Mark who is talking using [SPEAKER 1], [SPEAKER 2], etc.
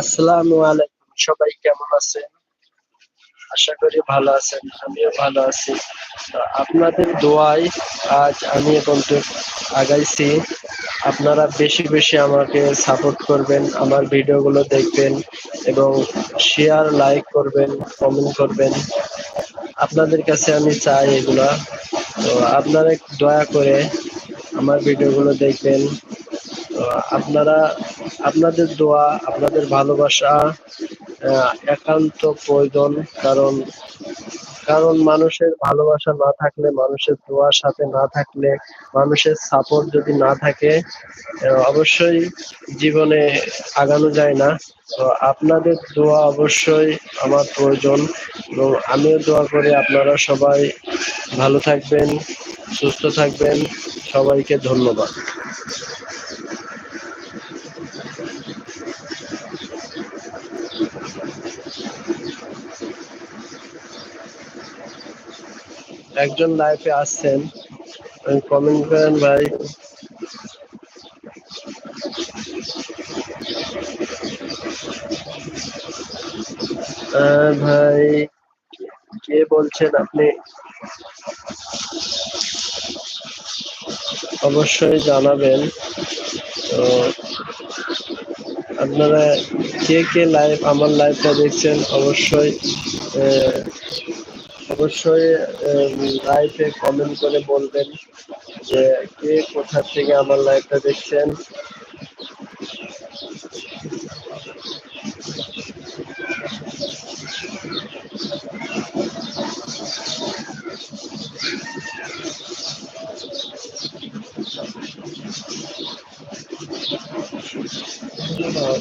[SPEAKER 1] আসসালামু আলাইকুম, সবাই কেমন আছেন? আশা করি ভালো আছেন, আমিও ভালো আছি। আপনাদের দোয়ায় আজ আমি এখন আগাইছি। আপনারা বেশি বেশি আমাকে সাপোর্ট করবেন, আমার ভিডিওগুলো দেখবেন এবং শেয়ার লাইক করবেন কমেন্ট করবেন। আপনাদের কাছে আমি চাই এগুলা। তো আপনারা দয়া করে আমার ভিডিওগুলো দেখবেন আপনারা, আপনাদের দোয়া, আপনাদের ভালোবাসা একান্ত প্রয়োজন, কারণ কারণ মানুষের ভালোবাসা না থাকলে, মানুষের দোয়ার সাথে না থাকলে, মানুষের সাপোর্ট যদি না থাকে অবশ্যই জীবনে আগানো যায় না। তো আপনাদের দোয়া অবশ্যই আমার প্রয়োজন, এবং আমিও দোয়া করি আপনারা সবাই ভালো থাকবেন, সুস্থ থাকবেন। সবাইকে ধন্যবাদ। একজন লাইফে আসছেন কমেন্ট করেন ভাই। ভাই কে বলছেন আপনি? অবশ্যই জানাবেন। তো আপনারা কে কে লাইভ আমার লাইভটা দেখছেন, অবশ্যই অবশ্যই লাইভে কমেন্ট করে বলবেন যে কে কোথা থেকে আমার লাইভটা দেখছেন। you know,